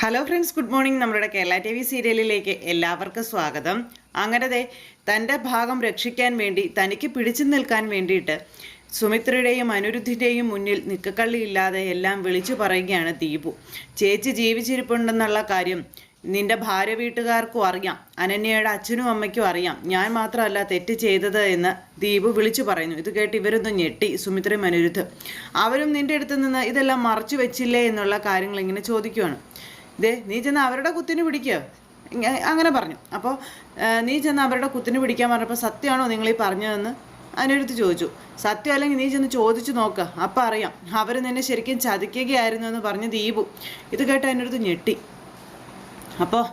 Hello friends good morning നമ്മുടെ Kerala T V സീരിയലിലേക്ക് എല്ലാവർക്കും സ്വാഗതം. അങ്ങനത്തെ തന്റെ ഭാഗം രക്ഷിക്കാൻ വേണ്ടി തനിക്ക് പിടിച്ചു നിൽക്കാൻ വേണ്ടിയിട്ട് സുമിത്രയുടെയും അനിരുദ്ധിന്റെയും മുന്നിൽ നിക്കക്കള്ളിയില്ലാതെ എല്ലാം വിളിച്ചു പറയുകയാണ് ദീപു. ചേച്ചി ജീവിച്ചിരിപ്പുണ്ടെന്നുള്ള കാര്യം നിന്റെ ഭാര്യ വീട്ടുകാർക്കും അറിയാം. അനന്യയുടെ അച്ഛനും അമ്മയ്ക്കും അറിയാം. ഞാൻ മാത്രമല്ല തെറ്റ് ചെയ്തത് എന്ന് ദീപു വിളിച്ചു പറയുന്നു. ഇത് കേട്ട് ഇവരൊന്നും ഞെട്ടി സുമിത്രയും അനിരുദ്ധ്. അവരും നിന്റെ അടുത്ത് നിന്ന് ഇതെല്ലാം മറച്ചു വെച്ചില്ലേ എന്നുള്ള കാര്യങ്ങൾ ഇങ്ങനെ ചോദിക്കുവാണ്. ദേ നീ ചെന്ന് അവരുടെ കുത്തിന് പിടിക്കുക അങ്ങനെ പറഞ്ഞു. അപ്പോൾ നീ ചെന്ന് അവരുടെ കുത്തിന് പിടിക്കാൻ പറഞ്ഞപ്പോൾ സത്യമാണോ നിങ്ങൾ ഈ പറഞ്ഞതെന്ന് അനിരുദ്ധ് ചോദിച്ചു. സത്യം അല്ലെങ്കിൽ നീ ചെന്ന് ചോദിച്ചു നോക്കുക അപ്പം അറിയാം. അവർ നിന്നെ ശരിക്കും ചതിക്കുകയായിരുന്നു എന്ന് പറഞ്ഞ് ദീപു ഇത് കേട്ട് അനിരുദ്ധ് ഞെട്ടി. അപ്പോൾ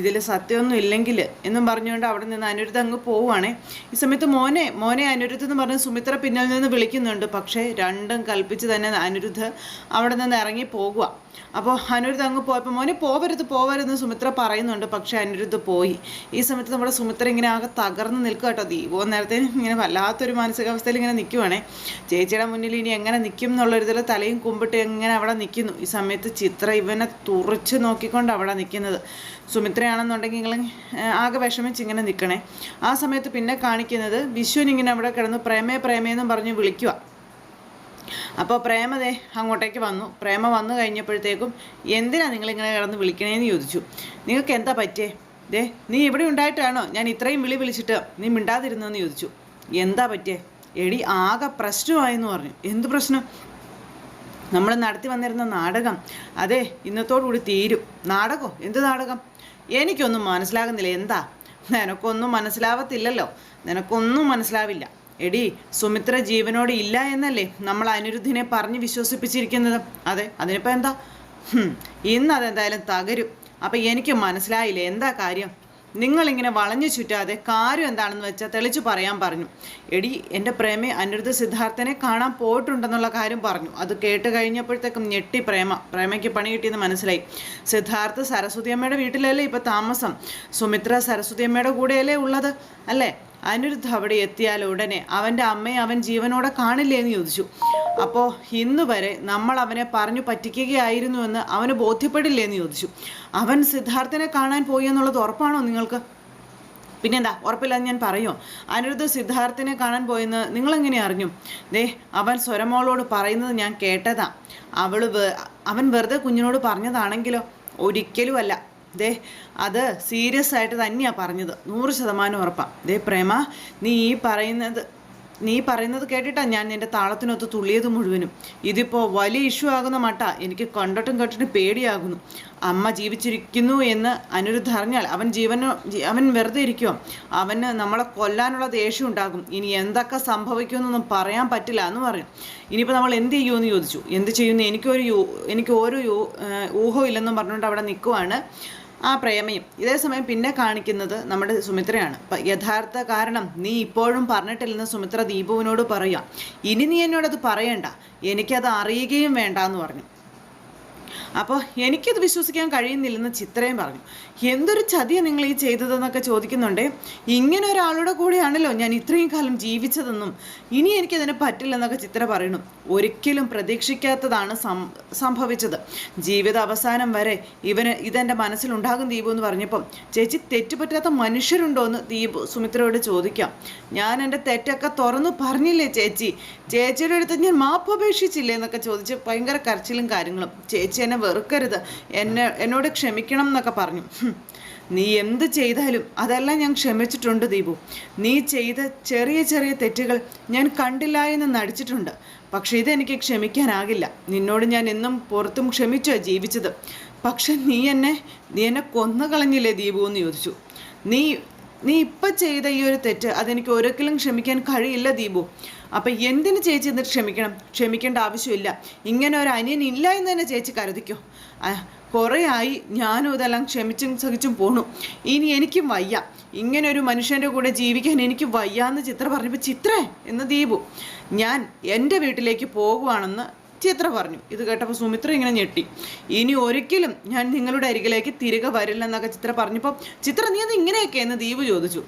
ഇതിൽ സത്യമൊന്നും ഇല്ലെങ്കിൽ എന്നും പറഞ്ഞുകൊണ്ട് അവിടെ നിന്ന് അനിരുദ്ധ അങ്ങ് പോവുകയാണേ ഈ സമയത്ത് മോനെ മോനെ അനിരുദ്ധ എന്ന് പറഞ്ഞ് സുമിത്ര പിന്നിൽ നിന്ന് വിളിക്കുന്നുണ്ട്. പക്ഷേ രണ്ടും കൽപ്പിച്ച് തന്നെ അനിരുദ്ധ അവിടെ നിന്ന് ഇറങ്ങി പോകുക അപ്പോൾ അനിരുദ്ധ അങ്ങ് പോയപ്പോൾ മോനെ പോവരുത് പോവരുതെന്ന് സുമിത്ര പറയുന്നുണ്ട്. പക്ഷേ അനിരുദ്ധ പോയി. ഈ സമയത്ത് നമ്മുടെ സുമിത്ര ഇങ്ങനെ ആകെ തകർന്ന് നിൽക്കുക കേട്ടോ. ദീപോ നേരത്തെ ഇങ്ങനെ വല്ലാത്തൊരു മാനസികാവസ്ഥയിൽ ഇങ്ങനെ നിൽക്കുവാണേ ചേച്ചിയുടെ മുന്നിൽ ഇനി എങ്ങനെ നിൽക്കും എന്നുള്ളൊരു ഇതിൽ തലയും കുമ്പിട്ട് എങ്ങനെ അവിടെ നിൽക്കുന്നു ഈ സമയത്ത് ചിത്ര ഇവനെ തുറച്ച് നോക്കിക്കൊണ്ട് അവിടെ നിൽക്കുന്നത് സുമിത്രയാണെന്നുണ്ടെങ്കിൽ ആകെ വിഷമിച്ച് ഇങ്ങനെ നിൽക്കണേ ആ സമയത്ത് പിന്നെ കാണിക്കുന്നത് വിശ്വൻ ഇങ്ങനെ അവിടെ കിടന്ന് പ്രേമേ പ്രേമേന്നും പറഞ്ഞ് വിളിക്കുക അപ്പോൾ പ്രേമതേ അങ്ങോട്ടേക്ക് വന്നു. പ്രേമ വന്നു കഴിഞ്ഞപ്പോഴത്തേക്കും എന്തിനാ നിങ്ങളിങ്ങനെ കിടന്ന് വിളിക്കണേന്ന് ചോദിച്ചു. നിങ്ങൾക്ക് എന്താ പറ്റിയേ? ദേ നീ ഇവിടെ ഉണ്ടായിട്ടാണോ? ഞാൻ ഇത്രയും വിളി വിളിച്ചിട്ട് നീ മിണ്ടാതിരുന്നെന്ന് ചോദിച്ചു. എന്താ പറ്റിയേ? എടി ആകെ പ്രശ്നമായെന്ന് പറഞ്ഞു. എന്ത് പ്രശ്നം? നമ്മൾ നടത്തി വന്നിരുന്ന നാടകം. അതെ ഇന്നത്തോടുകൂടി തീരും. നാടകമോ എന്ത് നാടകം? എനിക്കൊന്നും മനസ്സിലാകുന്നില്ല. എന്താ? നിനക്കൊന്നും മനസ്സിലാവത്തില്ലല്ലോ. നിനക്കൊന്നും മനസ്സിലാവില്ല. എടി സുമിത്ര ജീവനോട് ഇല്ല എന്നല്ലേ നമ്മൾ അനിരുദ്ധിനെ പറഞ്ഞ് വിശ്വസിപ്പിച്ചിരിക്കുന്നത്? അതെ അതിനിപ്പോൾ എന്താ? ഇന്ന് അതെന്തായാലും തകരും. അപ്പം എനിക്ക് മനസ്സിലായില്ലേ എന്താ കാര്യം? നിങ്ങളിങ്ങനെ വളഞ്ഞു ചുറ്റാതെ കാര്യം എന്താണെന്ന് വെച്ചാൽ തെളിച്ചു പറയാൻ പറഞ്ഞു. എടി എന്റെ പ്രേമി അനിരുദ്ധ സിദ്ധാർത്ഥനെ കാണാൻ പോയിട്ടുണ്ടെന്നുള്ള കാര്യം പറഞ്ഞു. അത് കേട്ട് കഴിഞ്ഞപ്പോഴത്തേക്കും ഞെട്ടി പ്രേമ. പ്രേമയ്ക്ക് പണി കിട്ടിയെന്ന് മനസ്സിലായി. സിദ്ധാർത്ഥ സരസ്വതി അമ്മയുടെ വീട്ടിലല്ലേ ഇപ്പോൾ താമസം? സുമിത്ര സരസ്വതി അമ്മയുടെ കൂടെയല്ലേ ഉള്ളത്? അല്ലേ? അനിരുദ്ധ അവിടെ എത്തിയാൽ ഉടനെ അവന്റെ അമ്മയെ അവൻ ജീവനോടെ കാണില്ലേ എന്ന് ചോദിച്ചു. അപ്പോൾ ഇന്ന് വരെ നമ്മൾ അവനെ പറഞ്ഞു പറ്റിക്കുകയായിരുന്നുവെന്ന് അവന് ബോധ്യപ്പെടില്ലേ എന്ന് ചോദിച്ചു. അവൻ സിദ്ധാർത്ഥനെ കാണാൻ പോയി എന്നുള്ളത് ഉറപ്പാണോ നിങ്ങൾക്ക്? പിന്നെന്താ ഉറപ്പില്ലാന്ന് ഞാൻ പറയുമോ അനിരുദ്ധ സിദ്ധാർത്ഥനെ കാണാൻ പോയെന്ന് നിങ്ങളെങ്ങനെ അറിഞ്ഞു? ദേ അവൻ സ്വരമോളോട് പറയുന്നത് ഞാൻ കേട്ടതാ. അവൾ അവൻ വെറുതെ കുഞ്ഞിനോട് പറഞ്ഞതാണെങ്കിലോ? ഒരിക്കലും അല്ല ദേ അത് സീരിയസ് ആയിട്ട് തന്നെയാണ് പറഞ്ഞത്. നൂറ് ശതമാനം ഉറപ്പാണ് ദേ പ്രേമ നീ ഈ പറയുന്നത് നീ പറയുന്നത് കേട്ടിട്ടാ ഞാൻ നിന്റെ താളത്തിനൊത്ത് തുള്ളിയത് മുഴുവനും. ഇതിപ്പോൾ വലിയ ഇഷ്യൂ ആകുന്ന മട്ട. എനിക്ക് കണ്ടിട്ടും കേട്ടിട്ടും പേടിയാകുന്നു. അമ്മ ജീവിച്ചിരിക്കുന്നു എന്ന് അനിരുദ്ധ അറിഞ്ഞാൽ അവൻ ജീവനോ അവൻ വെറുതെ ഇരിക്കുമോ അവന് നമ്മളെ കൊല്ലാനുള്ള ദേഷ്യം ഉണ്ടാകും. ഇനി എന്തൊക്കെ സംഭവിക്കുമെന്നൊന്നും പറയാൻ പറ്റില്ല എന്ന് പറയും. ഇനിയിപ്പോൾ നമ്മൾ എന്ത് ചെയ്യുമെന്ന് ചോദിച്ചു. എന്ത് ചെയ്യുമെന്ന് എനിക്കൊരു എനിക്ക് യൂ- ഊഹമില്ലെന്നും പറഞ്ഞുകൊണ്ട് അവിടെ നിൽക്കുവാണ് ആ പ്രേമയും ഇതേസമയം പിന്നെ കാണിക്കുന്നത് നമ്മുടെ സുമിത്രയാണ്. യഥാർത്ഥ കാരണം നീ ഇപ്പോഴും പറഞ്ഞിട്ടില്ലെന്ന് സുമിത്ര ദീപുവിനോട് പറയാം. ഇനി നീ എന്നോടത് പറയണ്ട. എനിക്കത് അറിയുകയും വേണ്ട എന്ന് പറഞ്ഞു. അപ്പോൾ എനിക്കത് വിശ്വസിക്കാൻ കഴിയുന്നില്ലെന്ന് ചിത്രയും പറഞ്ഞു. എന്തൊരു ചതിയാണ് നിങ്ങൾ ഈ ചെയ്തതെന്നൊക്കെ ചോദിക്കുന്നുണ്ട്. ഇങ്ങനെ ഒരാളുടെ കൂടെയാണല്ലോ ഞാൻ ഇത്രയും കാലം ജീവിച്ചതെന്നും ഇനി എനിക്കതിന് പറ്റില്ലെന്നൊക്കെ ചിത്ര പറയുന്നു. ഒരിക്കലും പ്രതീക്ഷിക്കാത്തതാണ് സംഭവിച്ചത്. ജീവിത അവസാനം വരെ ഇവന് ഇതെന്റെ മനസ്സിലുണ്ടാകും ദീപു എന്ന് പറഞ്ഞപ്പം ചേച്ചി തെറ്റുപറ്റാത്ത മനുഷ്യരുണ്ടോ എന്ന് ദീപു സുമിത്രയോട് ചോദിക്കാം. ഞാൻ എന്റെ തെറ്റൊക്കെ തുറന്നു പറഞ്ഞില്ലേ ചേച്ചി? ചേച്ചിയുടെ അടുത്ത് ഞാൻ മാപ്പ് അപേക്ഷിച്ചില്ലേ? എന്നൊക്കെ ചോദിച്ച് ഭയങ്കര കരച്ചിലും കാര്യങ്ങളും. ചേച്ചി എന്നെ വെറുക്കരുത്. എന്നെ എന്നോട് ക്ഷമിക്കണം എന്നൊക്കെ പറഞ്ഞു. നീ എന്ത് ചെയ്താലും അതെല്ലാം ഞാൻ ക്ഷമിച്ചിട്ടുണ്ട് ദീപു. നീ ചെയ്ത ചെറിയ ചെറിയ തെറ്റുകൾ ഞാൻ കണ്ടില്ല എന്ന് നടിച്ചിട്ടുണ്ട്. പക്ഷെ ഇതെനിക്ക് ക്ഷമിക്കാനാകില്ല. നിന്നോട് ഞാൻ എന്നും പുറത്തും ക്ഷമിച്ചോ ജീവിച്ചത്. പക്ഷെ നീ എന്നെ നീ എന്നെ കൊന്നു കളഞ്ഞില്ലേ ദീപു എന്ന് ചോദിച്ചു. നീ നീ ഇപ്പം ചെയ്ത ഈ ഒരു തെറ്റ് അതെനിക്ക് ഒരിക്കലും ക്ഷമിക്കാൻ കഴിയില്ല ദീപു. അപ്പം എന്തിന് ചേച്ചി എന്നിട്ട് ക്ഷമിക്കണം? ക്ഷമിക്കേണ്ട ആവശ്യമില്ല. ഇങ്ങനെ ഒരു അനിയൻ ഇല്ല എന്ന് തന്നെ ചേച്ചി കരുതിക്കോ? കുറേ ആയി. ഞാനും ഇതെല്ലാം ക്ഷമിച്ചും സഹിച്ചും പോണു. ഇനി എനിക്കും വയ്യ. ഇങ്ങനെ ഒരു മനുഷ്യന്റെ കൂടെ ജീവിക്കാൻ എനിക്ക് വയ്യ എന്ന് ചിത്ര പറഞ്ഞപ്പോൾ ചിത്രേ എന്ന് ദീപു ഞാൻ എന്റെ വീട്ടിലേക്ക് പോകുവാണെന്ന് ചിത്ര പറഞ്ഞു. ഇത് കേട്ടപ്പോൾ സുമിത്ര ഇങ്ങനെ ഞെട്ടി. ഇനി ഒരിക്കലും ഞാൻ നിങ്ങളുടെ അരികിലേക്ക് തിരികെ വരില്ലെന്നൊക്കെ ചിത്ര പറഞ്ഞപ്പോൾ ചിത്ര നീ അത് ഇങ്ങനെയൊക്കെ? എന്ന് ദീപു ചോദിച്ചു.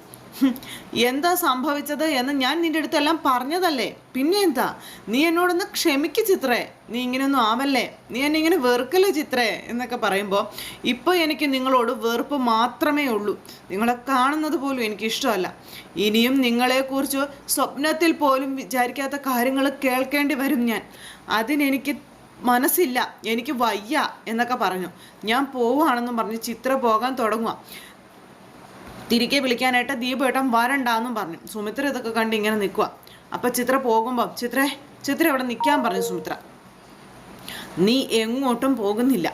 എന്താ സംഭവിച്ചത് എന്ന് ഞാൻ നിന്റെ അടുത്തെല്ലാം പറഞ്ഞതല്ലേ? പിന്നെ എന്താ? നീ എന്നോടൊന്ന് ക്ഷമിക്ക് ചിത്രേ. നീ ഇങ്ങനെയൊന്നും ആവല്ലേ? നീ എന്നെ ഇങ്ങനെ വെറുക്കല്ലേ ചിത്രേ? എന്നൊക്കെ പറയുമ്പോൾ ഇപ്പോൾ എനിക്ക് നിങ്ങളോട് വെറുപ്പ് മാത്രമേ ഉള്ളൂ. നിങ്ങളെ കാണുന്നത് പോലും എനിക്ക് ഇഷ്ടമല്ല ഇനിയും നിങ്ങളെക്കുറിച്ച് സ്വപ്നത്തിൽ പോലും വിചാരിക്കാത്ത കാര്യങ്ങൾ കേൾക്കേണ്ടി വരും ഞാൻ. അതിനെനിക്ക് മനസ്സില്ല. എനിക്ക് വയ്യ എന്നൊക്കെ പറഞ്ഞു. ഞാൻ പോവുകയാണെന്നും പറഞ്ഞ് ചിത്ര പോകാൻ തുടങ്ങുക തിരികെ വിളിക്കാനായിട്ട് ദീപേട്ടൻ വരണ്ടാന്നും പറഞ്ഞു. സുമിത്ര ഇതൊക്കെ കണ്ട് ഇങ്ങനെ നിൽക്കുക അപ്പം ചിത്ര പോകുമ്പോൾ ചിത്രേ ചിത്ര ഇവിടെ നിൽക്കാൻ പറഞ്ഞു സുമിത്ര. നീ എങ്ങോട്ടും പോകുന്നില്ല.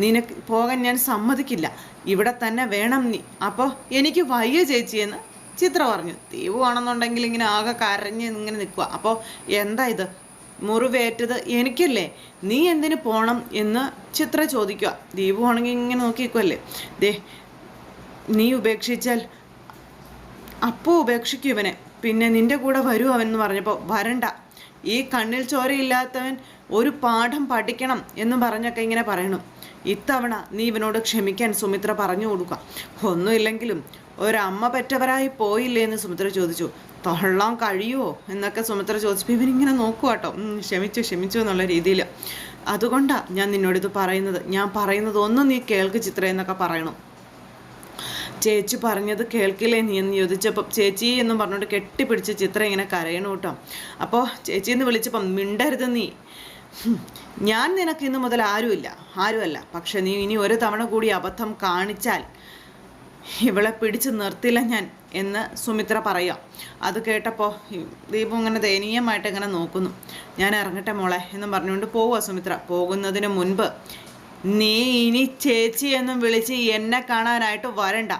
നിനക്ക് പോകാൻ ഞാൻ സമ്മതിക്കില്ല. ഇവിടെ തന്നെ വേണം നീ. അപ്പോൾ എനിക്ക് വയ്യ ചേച്ചിയെന്ന് ചിത്ര പറഞ്ഞു. ദീപുവാണെന്നുണ്ടെങ്കിൽ ഇങ്ങനെ ആകെ കരഞ്ഞ് ഇങ്ങനെ നിൽക്കുക അപ്പോൾ എന്താ ഇത്? മുറിവേറ്റത് എനിക്കല്ലേ? നീ എന്തിനു പോണം എന്ന് ചിത്ര ചോദിക്കുക ദീപു ആണെങ്കിൽ ഇങ്ങനെ നോക്കി ദേ നീ ഉപേക്ഷിച്ചാൽ അപ്പോൾ ഉപേക്ഷിക്കൂ ഇവനെ. പിന്നെ നിന്റെ കൂടെ വരൂ അവൻ എന്ന് പറഞ്ഞപ്പോൾ വരണ്ട. ഈ കണ്ണിൽ ചോരയില്ലാത്തവൻ ഒരു പാഠം പഠിക്കണം എന്ന് പറഞ്ഞൊക്കെ ഇങ്ങനെ പറയണം. ഇത്തവണ നീ ഇവനോട് ക്ഷമിക്കാൻ സുമിത്ര പറഞ്ഞു കൊടുക്കുക. ഒന്നുമില്ലെങ്കിലും ഒരമ്മ പെറ്റവരായി പോയില്ലേ എന്ന് സുമിത്ര ചോദിച്ചു. തൊള്ളാൻ കഴിയുമോ എന്നൊക്കെ സുമിത്ര ചോദിച്ചപ്പോൾ ഇവനിങ്ങനെ നോക്കുക കേട്ടോ. ക്ഷമിച്ചു ക്ഷമിച്ചു എന്നുള്ള രീതിയിൽ അതുകൊണ്ടാണ് ഞാൻ നിന്നോടിത് പറയുന്നത്. ഞാൻ പറയുന്നത് ഒന്നും നീ കേൾക്ക് ചിത്ര എന്നൊക്കെ പറയണം. ചേച്ചി പറഞ്ഞത് കേൾക്കില്ലേ നീ എന്ന് ചോദിച്ചപ്പം ചേച്ചി എന്ന് പറഞ്ഞുകൊണ്ട് കെട്ടിപ്പിടിച്ച് ചിത്രം ഇങ്ങനെ കരയണു കേട്ടോ. അപ്പോൾ ചേച്ചി എന്ന് വിളിച്ചപ്പം മിണ്ടരുത് നീ. ഞാൻ നിനക്ക് ഇന്ന് മുതൽ ആരുമില്ല ആരുമല്ല. പക്ഷെ നീ ഇനി ഒരു തവണ കൂടി അബദ്ധം കാണിച്ചാൽ ഇവളെ പിടിച്ച് നിർത്തില്ല ഞാൻ എന്ന് സുമിത്ര പറയാം അത് കേട്ടപ്പോൾ ദീപം ഇങ്ങനെ ദയനീയമായിട്ട് ഇങ്ങനെ നോക്കുന്നു. ഞാൻ ഇറങ്ങട്ടെ മോളെ എന്ന് പറഞ്ഞുകൊണ്ട് പോവുക സുമിത്ര. പോകുന്നതിന് മുൻപ് നീ ഇനി ചേച്ചി എന്നും വിളിച്ച് എന്നെ കാണാനായിട്ട് വരണ്ട.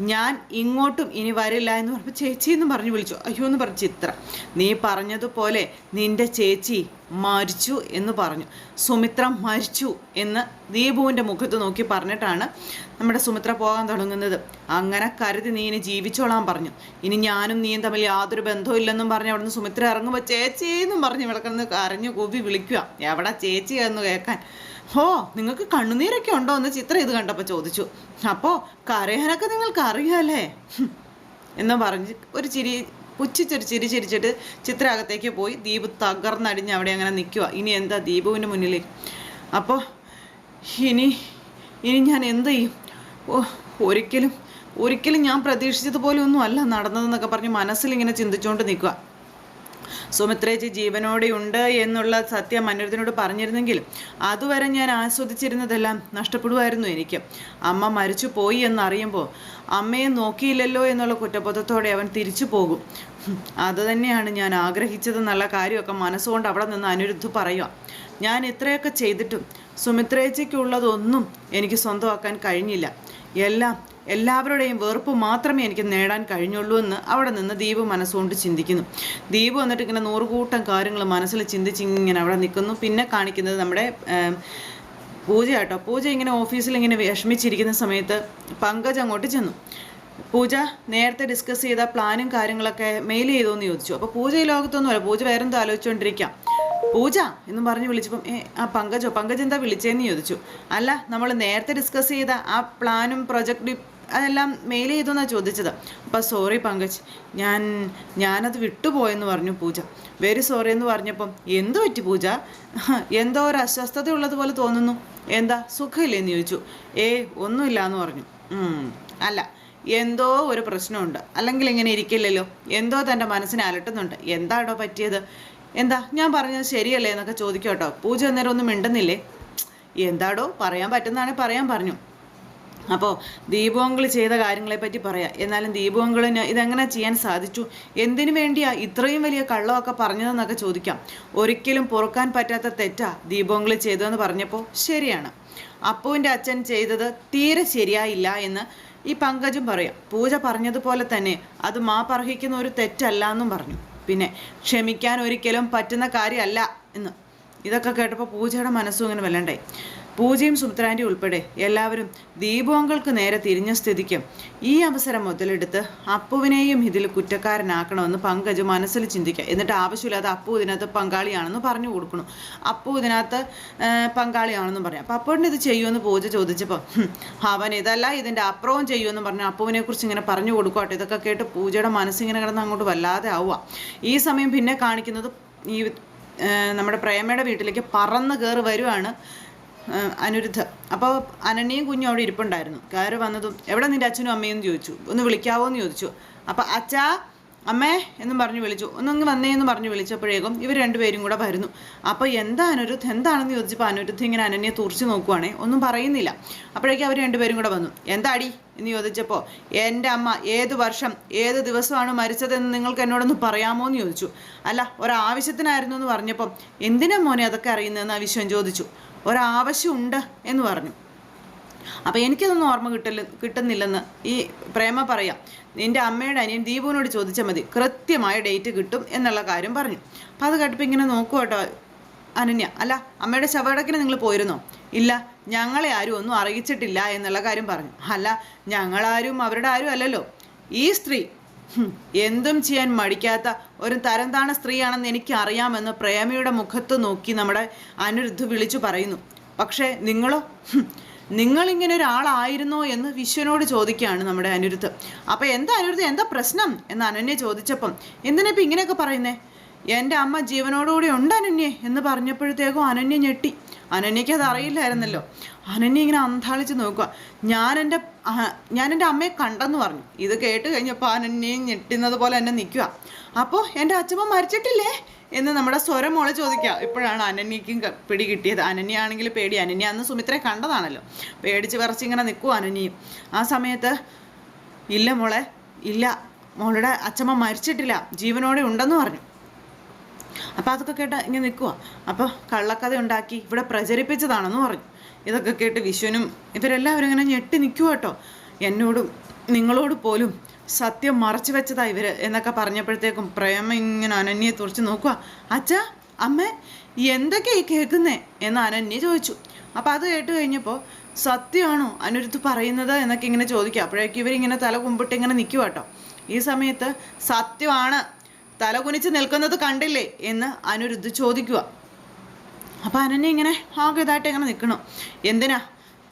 ഞാൻ ഇങ്ങോട്ടും ഇനി വരില്ല എന്ന് പറഞ്ഞപ്പോൾ ചേച്ചി എന്ന് പറഞ്ഞു വിളിച്ചു. അയ്യോ എന്ന് പറഞ്ഞു ചിത്ര. നീ പറഞ്ഞതുപോലെ നിന്റെ ചേച്ചി മരിച്ചു എന്ന് പറഞ്ഞു. സുമിത്ര മരിച്ചു എന്ന് ദീപുവിന്റെ മുഖത്ത് നോക്കി പറഞ്ഞിട്ടാണ് നമ്മുടെ സുമിത്ര പോകാൻ തുടങ്ങുന്നത്. അങ്ങനെ കരുതി നീ ഇനി ജീവിച്ചോളാൻ പറഞ്ഞു. ഇനി ഞാനും നീയും തമ്മിൽ യാതൊരു ബന്ധവും ഇല്ലെന്നും പറഞ്ഞ് അവിടുന്ന് സുമിത്ര ഇറങ്ങുമ്പോൾ ചേച്ചി എന്നും പറഞ്ഞ് വിളക്കുന്നത് കരഞ്ഞു കൂവി വിളിക്കുക. എവിടെ ചേച്ചി എന്ന് കേൾക്കാൻ? ഹോ നിങ്ങൾക്ക് കണ്ണുനീരൊക്കെ ഉണ്ടോ എന്ന് ചിത്ര ഇത് കണ്ടപ്പോൾ ചോദിച്ചു. അപ്പോൾ കരയാനൊക്കെ നിങ്ങൾക്ക് അറിയാമല്ലേ. എന്ന് പറഞ്ഞ് ഒരു ചിരി പുച്ഛിച്ചൊരു ചിരി ചിരിച്ചിട്ട് ചിത്ര അകത്തേക്ക് പോയി. ദീപ് തകർന്നടിഞ്ഞ് അവിടെ അങ്ങനെ നിൽക്കുക ഇനി എന്താ ദീപുവിന്റെ മുന്നിൽ അപ്പോൾ ഇനി ഇനി ഞാൻ എന്ത് ചെയ്യും? ഓ ഒരിക്കലും ഒരിക്കലും ഞാൻ പ്രതീക്ഷിച്ചതുപോലെ ഒന്നും അല്ല നടന്നതെന്നൊക്കെ പറഞ്ഞ് മനസ്സിലിങ്ങനെ ചിന്തിച്ചുകൊണ്ട് നിൽക്കുക സുമിത്രേച്ചി ജീവനോടെ ഉണ്ട് എന്നുള്ള സത്യം മനുരത്തിനോട് പറഞ്ഞിരുന്നെങ്കിൽ അതുവരെ ഞാൻ ആസ്വദിച്ചിരുന്നതെല്ലാം നഷ്ടപ്പെടുമായിരുന്നു എനിക്ക്. അമ്മ മരിച്ചു പോയി എന്നറിയുമ്പോൾ അമ്മയെ നോക്കിയില്ലല്ലോ എന്നുള്ള കുറ്റബോധത്തോടെ അവൻ തിരിച്ചു പോകും. അത് തന്നെയാണ് ഞാൻ ആഗ്രഹിച്ചതെന്നുള്ള കാര്യമൊക്കെ മനസ്സുകൊണ്ട് അവിടെ നിന്ന് അനിരുദ്ധ പറയുക. ഞാൻ ഇത്രയൊക്കെ ചെയ്തിട്ടും സുമിത്രേച്ചയ്ക്കുള്ളതൊന്നും എനിക്ക് സ്വന്തമാക്കാൻ കഴിഞ്ഞില്ല. എല്ലാം എല്ലാവരുടെയും വെറുപ്പ് മാത്രമേ എനിക്ക് നേടാൻ കഴിഞ്ഞുള്ളൂ എന്ന് അവിടെ നിന്ന് ദീപ് മനസ്സുകൊണ്ട് ചിന്തിക്കുന്നു. ദീപ് വന്നിട്ട് ഇങ്ങനെ നൂറുകൂട്ടം കാര്യങ്ങൾ മനസ്സിൽ ചിന്തിച്ച് ഇങ്ങനെ അവിടെ നിൽക്കുന്നു. പിന്നെ കാണിക്കുന്നത് നമ്മുടെ പൂജയാട്ടോ പൂജ ഇങ്ങനെ ഓഫീസിൽ ഇങ്ങനെ വിഷമിച്ചിരിക്കുന്ന സമയത്ത് പങ്കജ് അങ്ങോട്ട് ചെന്നു. പൂജ നേരത്തെ ഡിസ്കസ് ചെയ്ത പ്ലാനും കാര്യങ്ങളൊക്കെ മെയിൽ ചെയ്തോ എന്ന് ചോദിച്ചു. അപ്പോൾ പൂജ ഈ ലോകത്തൊന്നുമല്ല പൂജ വേറെന്തോ ആലോചിച്ചുകൊണ്ടിരിക്കാം പൂജ എന്നും പറഞ്ഞ് വിളിച്ചപ്പം ഏ ആ പങ്കജോ? പങ്കജ് എന്താ വിളിച്ചതെന്ന് ചോദിച്ചു. അല്ല നമ്മൾ നേരത്തെ ഡിസ്കസ് ചെയ്ത ആ പ്ലാനും പ്രൊജക്റ്റ് അതെല്ലാം മെയിൽ ചെയ്തു എന്നാണ് ചോദിച്ചത്. അപ്പോൾ സോറി പങ്കജ്. ഞാൻ ഞാനത് വിട്ടുപോയെന്ന് പറഞ്ഞു പൂജ. വെരി സോറി എന്ന് പറഞ്ഞപ്പം എന്ത് പറ്റി പൂജ? എന്തോ ഒരു അസ്വസ്ഥത ഉള്ളതുപോലെ തോന്നുന്നു. എന്താ സുഖമില്ലേന്ന് ചോദിച്ചു. ഏ ഒന്നുമില്ല എന്ന് പറഞ്ഞു അല്ല എന്തോ ഒരു പ്രശ്നമുണ്ട്. അല്ലെങ്കിൽ ഇങ്ങനെ ഇരിക്കില്ലല്ലോ. എന്തോ തന്റെ മനസ്സിനെ അലട്ടുന്നുണ്ട്. എന്താടോ പറ്റിയത്? എന്താ ഞാൻ പറഞ്ഞത് ശരിയല്ലേ? എന്നൊക്കെ ചോദിക്കോട്ടോ പൂജ അന്നേരം ഒന്നും മിണ്ടുന്നില്ലേ? എന്താടോ പറയാൻ പറ്റുന്നതാണെങ്കിൽ പറയാൻ പറഞ്ഞു. അപ്പോൾ ദീപോങ്കിൾ ചെയ്ത കാര്യങ്ങളെപ്പറ്റി പറയാം. എന്നാലും ദീപോങ്കിളിന് ഇതെങ്ങനെ ചെയ്യാൻ സാധിച്ചു? എന്തിനു വേണ്ടിയാ ഇത്രയും വലിയ കള്ളമൊക്കെ പറഞ്ഞതെന്നൊക്കെ ചോദിക്കാം. ഒരിക്കലും പൊറുക്കാൻ പറ്റാത്ത തെറ്റാ ദീപോങ്കിൾ ചെയ്തതെന്ന് പറഞ്ഞപ്പോൾ ശരിയാണ്. അപ്പുവിന്റെ അച്ഛൻ ചെയ്തത് തീരെ ശരിയായില്ല എന്ന് ഈ പങ്കജും പറയാം. പൂജ പറഞ്ഞതുപോലെ തന്നെ അത് മാപ്പർഹിക്കുന്ന ഒരു തെറ്റല്ല എന്നും പറഞ്ഞു. പിന്നെ ക്ഷമിക്കാൻ ഒരിക്കലും പറ്റുന്ന കാര്യമല്ല എന്ന്. ഇതൊക്കെ കേട്ടപ്പോൾ പൂജയുടെ മനസ്സും ഇങ്ങനെ വല്ലണ്ടായി. പൂജയും സുഭദ്രാന്റെ ഉൾപ്പെടെ എല്ലാവരും ദീപോങ്കൾക്ക് നേരെ തിരിഞ്ഞ സ്ഥിതിക്ക് ഈ അവസരം മുതലെടുത്ത് അപ്പുവിനെയും ഇതിൽ കുറ്റക്കാരനാക്കണമെന്ന് പങ്കജ് മനസ്സിൽ ചിന്തിക്കുക. എന്നിട്ട് ആവശ്യമില്ലാതെ അപ്പു ഇതിനകത്ത് പങ്കാളിയാണെന്ന് പറഞ്ഞു കൊടുക്കണം. അപ്പു ഇതിനകത്ത് പങ്കാളിയാണെന്നും പറയാം അപ്പം അപ്പോഴിന് ഇത് ചെയ്യുമെന്ന് പൂജ ചോദിച്ചപ്പോൾ "ഹും, അവൻ ഇതല്ല ഇതിന്റെ അപ്പുറവും ചെയ്യുമെന്ന് പറഞ്ഞു അപ്പുവിനെ കുറിച്ച് ഇങ്ങനെ പറഞ്ഞു കൊടുക്കട്ടെ ഇതൊക്കെ കേട്ട് പൂജയുടെ മനസ്സിങ്ങനെ കിടന്ന് അങ്ങോട്ട് വല്ലാതെ ആവുക ഈ സമയം പിന്നെ കാണിക്കുന്നത് ഈ നമ്മുടെ പ്രേമയുടെ വീട്ടിലേക്ക് പറന്ന് കയറി വരുവാണ് അനിരുദ്ധ. അപ്പോൾ അനന്യയും കുഞ്ഞും അവിടെ ഇരിപ്പുണ്ടായിരുന്നു. കയറി വന്നതും എവിടെ നിന്റെ അച്ഛനും അമ്മയും എന്ന് ചോദിച്ചു. ഒന്ന് വിളിക്കാവോ എന്ന് ചോദിച്ചു. അപ്പോൾ അച്ഛാ അമ്മേ എന്നും പറഞ്ഞു വിളിച്ചു. ഒന്നങ്ങ് വന്നേ എന്ന് പറഞ്ഞു വിളിച്ചപ്പോഴേക്കും ഇവർ രണ്ടുപേരും കൂടെ വരുന്നു. അപ്പോൾ എന്താ അനിരുദ്ധ? എന്താണെന്ന് ചോദിച്ചപ്പോൾ അനിരുദ്ധ ഇങ്ങനെ അനന്യെ തുറച്ചു നോക്കുവാണേ. ഒന്നും പറയുന്നില്ല. അപ്പോഴേക്കും അവർ രണ്ടുപേരും കൂടെ വന്നു. എന്താടി? എന്ന് ചോദിച്ചപ്പോൾ എന്റെ അമ്മ ഏത് വർഷം ഏത് ദിവസമാണ് മരിച്ചതെന്ന് നിങ്ങൾക്ക് എന്നോടൊന്ന് പറയാമോ എന്ന് ചോദിച്ചു. അല്ല ഒരാവശ്യത്തിനായിരുന്നു എന്ന് പറഞ്ഞപ്പോൾ എന്തിനാ മോനെ അതൊക്കെ അറിയുന്നതെന്ന് ആ വിശ്വൻ ചോദിച്ചു. ഒരാവശ്യമുണ്ട് എന്ന് പറഞ്ഞു. അപ്പോൾ എനിക്കതൊന്നും ഓർമ്മ കിട്ടില്ല കിട്ടുന്നില്ലെന്ന് ഈ പ്രേമ പറയാം. നിന്റെ അമ്മയുടെ അനിയൻ ദീപുവിനോട് ചോദിച്ചാൽ മതി. കൃത്യമായ ഡേറ്റ് കിട്ടും എന്നുള്ള കാര്യം പറഞ്ഞു. അപ്പോൾ അത് കേട്ടപ്പോൾ ഇങ്ങനെ നോക്കൂ കേട്ടോ അനന്യ. അല്ല അമ്മയുടെ ശവടക്കിന് നിങ്ങൾ പോയിരുന്നോ? ഇല്ല ഞങ്ങളെ ആരും ഒന്നും അറിയിച്ചിട്ടില്ല എന്നുള്ള കാര്യം പറഞ്ഞു. അല്ല ഞങ്ങളാരും അവരുടെ ആരും അല്ലല്ലോ. ഈ സ്ത്രീ എന്തും ചെയ്യാൻ മടിക്കാത്ത ഒരു തരം താണ സ്ത്രീയാണെന്ന് എനിക്ക് അറിയാമെന്ന് പ്രേമയുടെ മുഖത്ത് നോക്കി നമ്മുടെ അനിരുദ്ധ് വിളിച്ചു പറയുന്നു. പക്ഷേ നിങ്ങളോ? നിങ്ങളിങ്ങനെ ഒരാളായിരുന്നോ എന്ന് വിശ്വനോട് ചോദിക്കുകയാണ് നമ്മുടെ അനിരുദ്ധ്. അപ്പോൾ എന്താ അനിരുദ്ധ് എന്താ പ്രശ്നം? എന്ന് അനന്യ ചോദിച്ചപ്പം എന്തിനാ ഇപ്പം ഇങ്ങനെയൊക്കെ പറയുന്നേ? എന്റെ അമ്മ ജീവനോടുകൂടി ഉണ്ട് അനന്യെ എന്ന് പറഞ്ഞപ്പോഴത്തേക്കും അനന്യ ഞെട്ടി. അനന്യയ്ക്ക് അത് അറിയില്ലായിരുന്നല്ലോ. അനന്യ ഇങ്ങനെ അന്താളിച്ച് നോക്കുക ഞാൻ എന്റെ ഞാൻ എന്റെ അമ്മയെ കണ്ടെന്ന് പറഞ്ഞു. ഇത് കേട്ട് കഴിഞ്ഞപ്പോൾ അനന്യയും ഞെട്ടുന്നത് പോലെ എന്നെ നിൽക്കുക അപ്പോൾ എന്റെ അച്ഛമ്മ മരിച്ചിട്ടില്ലേ? എന്ന് നമ്മുടെ സ്വരം മോളെ ചോദിക്കുക ഇപ്പോഴാണ് അനന്യയ്ക്കും പിടി കിട്ടിയത്. അനന്യാണെങ്കിൽ പേടി. അനന്യ അന്ന് സുമിത്രയെ കണ്ടതാണല്ലോ. പേടിച്ച് വിറച്ച് ഇങ്ങനെ നിൽക്കുക അനന്യയും. ആ സമയത്ത് ഇല്ല മോളെ ഇല്ല. മോളുടെ അച്ഛമ്മ മരിച്ചിട്ടില്ല. ജീവനോടെ ഉണ്ടെന്ന് പറഞ്ഞു. അപ്പോൾ അതൊക്കെ കേട്ട് ഇങ്ങനെ നിൽക്കുക അപ്പോൾ കള്ളക്കഥ ഉണ്ടാക്കി ഇവിടെ പ്രചരിപ്പിച്ചതാണെന്ന് പറഞ്ഞു. ഇതൊക്കെ കേട്ട് വിശ്വനും ഇവരെല്ലാവരും ഇങ്ങനെ ഞെട്ടി നിൽക്കുക കേട്ടോ. എന്നോടും നിങ്ങളോട് പോലും സത്യം മറച്ചു വെച്ചതാ ഇവർ എന്നൊക്കെ പറഞ്ഞപ്പോഴത്തേക്കും പ്രേമ ഇങ്ങനെ അനന്യയെ തുറച്ച് നോക്കുക അച്ഛാ അമ്മ എന്തൊക്കെയാ ഈ കേൾക്കുന്നേ? എന്ന് അനന്യ ചോദിച്ചു. അപ്പോൾ അത് കേട്ട് കഴിഞ്ഞപ്പോൾ സത്യമാണോ അനുരുദ്ധ് പറയുന്നത് എന്നൊക്കെ ഇങ്ങനെ ചോദിക്കുക. അപ്പോഴേക്കും ഇവരിങ്ങനെ തല കുമ്പിട്ട് ഇങ്ങനെ നിൽക്കുക കേട്ടോ. ഈ സമയത്ത് സത്യമാണ് തല കുനിച്ച് നിൽക്കുന്നത് കണ്ടില്ലേ എന്ന് അനുരുദ്ധ് ചോദിക്കുക. അപ്പം അനന്യ ഇങ്ങനെ ആകെ ഇതായിട്ട് ഇങ്ങനെ നിൽക്കണം. എന്തിനാ?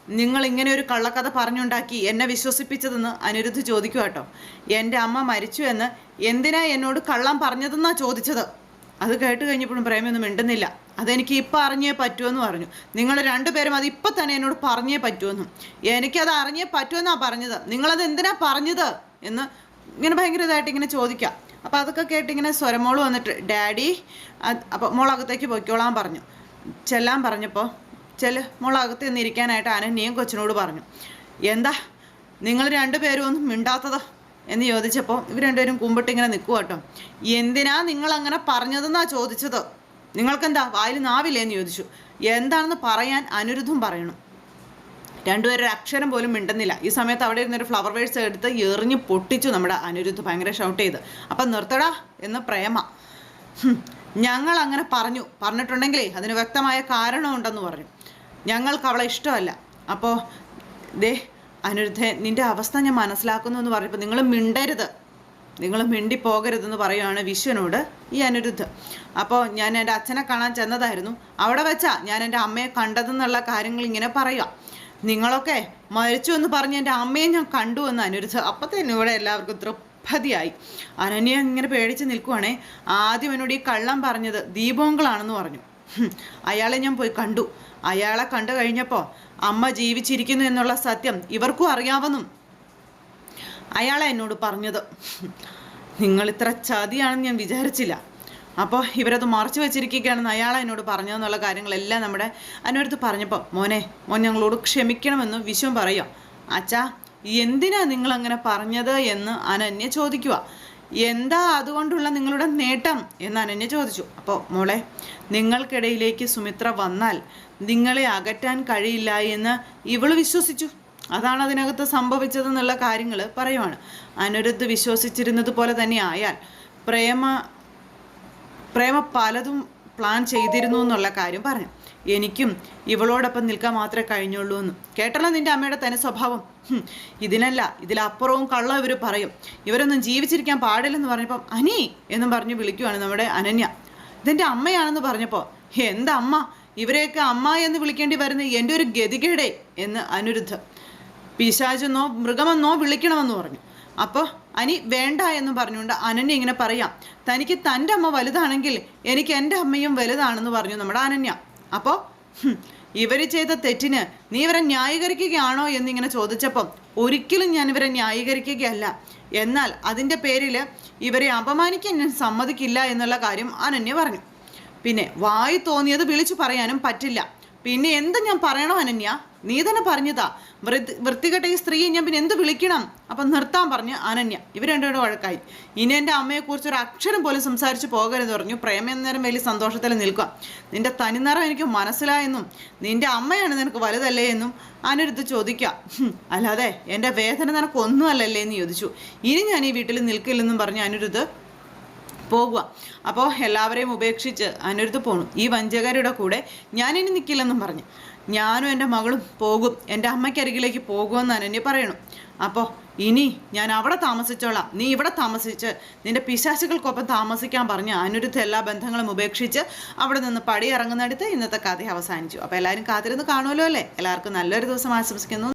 നിങ്ങൾ ഇങ്ങനെ ഒരു കള്ളക്കഥ പറഞ്ഞുണ്ടാക്കി എന്നെ വിശ്വസിപ്പിച്ചതെന്ന് അനിരുദ്ധ് ചോദിക്കുക കേട്ടോ. എന്റെ അമ്മ മരിച്ചു എന്ന് എന്തിനാ എന്നോട് കള്ളം പറഞ്ഞതെന്നാ ചോദിച്ചത്? അത് കേട്ട് കഴിഞ്ഞപ്പോഴും പ്രേമയൊന്നും മിണ്ടുന്നില്ല. അതെനിക്ക് ഇപ്പം അറിഞ്ഞേ പറ്റുമെന്ന് പറഞ്ഞു. നിങ്ങൾ രണ്ടുപേരും അത് ഇപ്പം തന്നെ എന്നോട് പറഞ്ഞേ പറ്റുമെന്നും എനിക്കത് അറിഞ്ഞേ പറ്റുമെന്നാണ് പറഞ്ഞത്. നിങ്ങളത് എന്തിനാ പറഞ്ഞത്? എന്ന് ഇങ്ങനെ ഭയങ്കര ഇതായിട്ട് ഇങ്ങനെ ചോദിക്കാം അപ്പോൾ അതൊക്കെ കേട്ട് ഇങ്ങനെ വന്നിട്ട് ഡാഡി അപ്പോൾ മോളകത്തേക്ക് പൊയ്ക്കോളാൻ പറഞ്ഞു. ചെല്ലാൻ പറഞ്ഞപ്പോൾ ചെൽ മോളകത്ത് നിന്നിരിക്കാനായിട്ട് അനന്യയും കൊച്ചിനോട് പറഞ്ഞു. എന്താ? നിങ്ങൾ രണ്ടുപേരും ഒന്നും മിണ്ടാത്തത്? എന്ന് ചോദിച്ചപ്പോൾ ഇവർ രണ്ടുപേരും കുമ്പിട്ട് ഇങ്ങനെ നിൽക്കുക കേട്ടോ. എന്തിനാ നിങ്ങൾ അങ്ങനെ പറഞ്ഞതെന്നാ ചോദിച്ചത്? നിങ്ങൾക്കെന്താ വായിൽ നാവില്ലേ? എന്ന് ചോദിച്ചു. എന്താണെന്ന് പറയാൻ അനിരുദ്ധം പറയണം. രണ്ടുപേരും അക്ഷരം പോലും മിണ്ടുന്നില്ല. ഈ സമയത്ത് അവിടെ ഇരുന്നൊരു ഫ്ലവർ വേഴ്സ് എടുത്ത് എറിഞ്ഞ് പൊട്ടിച്ചു നമ്മുടെ അനിരുദ്ധ് ഭയങ്കര ഷൗട്ട് ചെയ്ത്. അപ്പം നിർത്തടാ എന്ന് പ്രേമ. ഞങ്ങൾ അങ്ങനെ പറഞ്ഞു. പറഞ്ഞിട്ടുണ്ടെങ്കിലേ അതിന് വ്യക്തമായ കാരണമുണ്ടെന്ന് പറഞ്ഞു. ഞങ്ങൾക്ക് അവളെ ഇഷ്ടമല്ല. അപ്പോൾ ദേ അനിരുദ്ധ നിന്റെ അവസ്ഥ ഞാൻ മനസ്സിലാക്കുന്നു എന്ന് പറഞ്ഞപ്പോൾ നിങ്ങൾ മിണ്ടരുത്. നിങ്ങൾ മിണ്ടി പോകരുതെന്ന് പറയുകയാണ് വിശ്വനോട് ഈ അനിരുദ്ധ്. അപ്പോൾ ഞാൻ എന്റെ അച്ഛനെ കാണാൻ ചെന്നതായിരുന്നു. അവിടെ വെച്ചാൽ ഞാൻ എന്റെ അമ്മയെ കണ്ടതെന്നുള്ള കാര്യങ്ങൾ ഇങ്ങനെ പറയുക നിങ്ങളൊക്കെ മരിച്ചു എന്ന് പറഞ്ഞ് എന്റെ അമ്മയെ ഞാൻ കണ്ടു എന്ന് അനുരുദ്ധ അപ്പം തന്നെ ഇവിടെ എല്ലാവർക്കും തൃപ്തിയായി. അനന്യ ഇങ്ങനെ പേടിച്ച് നിൽക്കുവാണേ. ആദ്യം എന്നോട് ഈ കള്ളം പറഞ്ഞത് ദീപോങ്കളാണെന്ന് പറഞ്ഞു. അയാളെ ഞാൻ പോയി കണ്ടു. അയാളെ കണ്ടു കഴിഞ്ഞപ്പോൾ അമ്മ ജീവിച്ചിരിക്കുന്നു എന്നുള്ള സത്യം ഇവർക്കും അറിയാമെന്നും അയാളെ എന്നോട് പറഞ്ഞത്. നിങ്ങൾ ഇത്ര ചതിയാണെന്ന് ഞാൻ വിചാരിച്ചില്ല. അപ്പോൾ ഇവരത് മറച്ചു വെച്ചിരിക്കുകയാണെന്ന് അയാൾ എന്നോട് പറഞ്ഞതെന്നുള്ള കാര്യങ്ങളെല്ലാം നമ്മുടെ അതിനടുത്ത് പറഞ്ഞപ്പോൾ മോനെ മോൻ ഞങ്ങളോട് ക്ഷമിക്കണമെന്ന് വിശ്വം പറയുക അച്ഛാ എന്തിനാ നിങ്ങൾ അങ്ങനെ പറഞ്ഞത് എന്ന് അനന്യ ചോദിക്കുക എന്താ അതുകൊണ്ടുള്ള നിങ്ങളുടെ നേട്ടം എന്ന് അനന്യ ചോദിച്ചു. അപ്പോൾ മോളെ നിങ്ങൾക്കിടയിലേക്ക് സുമിത്ര വന്നാൽ നിങ്ങളെ അകറ്റാൻ കഴിയില്ല എന്ന് ഇവൾ വിശ്വസിച്ചു. അതാണ് അതിനകത്ത് സംഭവിച്ചതെന്നുള്ള കാര്യങ്ങൾ പറയുവാണ്. അനിരുദ്ധ് വിശ്വസിച്ചിരുന്നത് പോലെ തന്നെ ആയാൽ പ്രേമ പ്രേമ പലതും പ്ലാൻ ചെയ്തിരുന്നു എന്നുള്ള കാര്യം പറഞ്ഞു. എനിക്കും ഇവളോടൊപ്പം നിൽക്കാൻ മാത്രമേ കഴിഞ്ഞുള്ളൂ എന്ന്. കേട്ടല്ലോ നിന്റെ അമ്മയുടെ തന്നെ സ്വഭാവം? ഇതിനല്ല ഇതിലപ്പുറവും കള്ളം ഇവർ പറയും. ഇവരൊന്നും ജീവിച്ചിരിക്കാൻ പാടില്ലെന്ന് പറഞ്ഞപ്പോൾ അനി എന്നും പറഞ്ഞ് വിളിക്കുവാണ് നമ്മുടെ അനന്യ. ഇതെന്റെ അമ്മയാണെന്ന് പറഞ്ഞപ്പോൾ എന്താ അമ്മ? ഇവരെയൊക്കെ അമ്മ എന്ന് വിളിക്കേണ്ടി വരുന്ന എന്റെ ഒരു ഗതികേടെ എന്ന് അനിരുദ്ധ. പിശാചെന്നോ മൃഗമെന്നോ വിളിക്കണമെന്ന് പറഞ്ഞു. അപ്പോൾ അനി വേണ്ട എന്ന് പറഞ്ഞുകൊണ്ട് അനന്യ ഇങ്ങനെ പറയാം. തനിക്ക് തന്റെ അമ്മ വലുതാണെങ്കിൽ എനിക്ക് എന്റെ അമ്മയും വലുതാണെന്ന് പറഞ്ഞു നമ്മുടെ അനന്യ. അപ്പോൾ ഇവർ ചെയ്ത തെറ്റിന് നീ ഇവരെ ന്യായീകരിക്കുകയാണോ എന്നിങ്ങനെ ചോദിച്ചപ്പം ഒരിക്കലും ഞാൻ ഇവരെ ന്യായീകരിക്കുകയല്ല. എന്നാൽ അതിന്റെ പേരിൽ ഇവരെ അപമാനിക്കാൻ ഞാൻ സമ്മതിക്കില്ല എന്നുള്ള കാര്യം അനന്യ പറഞ്ഞു. പിന്നെ വായി തോന്നിയത് വിളിച്ചു പറയാനും പറ്റില്ല. പിന്നെ എന്ത് ഞാൻ പറയണോ അനന്യ? നീ തന്നെ പറഞ്ഞതാ. വൃത്തി വൃത്തികെട്ട ഈ സ്ത്രീയെ ഞാൻ പിന്നെ എന്ത് വിളിക്കണം? അപ്പം നിർത്താൻ പറഞ്ഞ് അനന്യ. ഇവർ രണ്ടുപേരും വഴക്കായി. ഇനി എന്റെ അമ്മയെക്കുറിച്ച് ഒരു അക്ഷരം പോലും സംസാരിച്ച് പോകരുത് പറഞ്ഞു പ്രേമ നേരം വലിയ സന്തോഷത്തിൽ നിൽക്കുക. നിന്റെ തനിനിറം എനിക്ക് മനസ്സിലായെന്നും നിന്റെ അമ്മയാണ് നിനക്ക് വലുതല്ലേ എന്നും അനിരുദ്ധ ചോദിക്കുക. അല്ലാതെ എന്റെ വേദന നിനക്ക് ഒന്നുമല്ലല്ലേ എന്ന് ചോദിച്ചു. ഇനി ഞാൻ ഈ വീട്ടിൽ നിൽക്കില്ലെന്നും പറഞ്ഞ് അനിരുദ്ധ പോകുക അപ്പോൾ എല്ലാവരെയും ഉപേക്ഷിച്ച് അനിരുദ്ധ പോണു. ഈ വഞ്ചകരുടെ കൂടെ ഞാനിനി നിൽക്കില്ലെന്നും പറഞ്ഞു. ഞാനും എന്റെ മകളും പോകും. എന്റെ അമ്മയ്ക്കരികിലേക്ക് പോകുമെന്ന് അനന്യ പറയണു. അപ്പോൾ ഇനി ഞാൻ അവിടെ താമസിച്ചോളാം. നീ ഇവിടെ താമസിച്ച് നിന്റെ പിശാചുകൾക്കൊപ്പം താമസിക്കാൻ പറഞ്ഞ് അനുരുദ്ധ എല്ലാ ബന്ധങ്ങളും ഉപേക്ഷിച്ച് അവിടെ നിന്ന് പടി ഇറങ്ങുന്നിടത്ത് ഇന്നത്തെ കഥ അവസാനിച്ചു. അപ്പോൾ എല്ലാവരും കാത്തിരുന്ന് കാണുമല്ലോ അല്ലേ? എല്ലാവർക്കും നല്ലൊരു ദിവസം ആശംസിക്കുന്നു.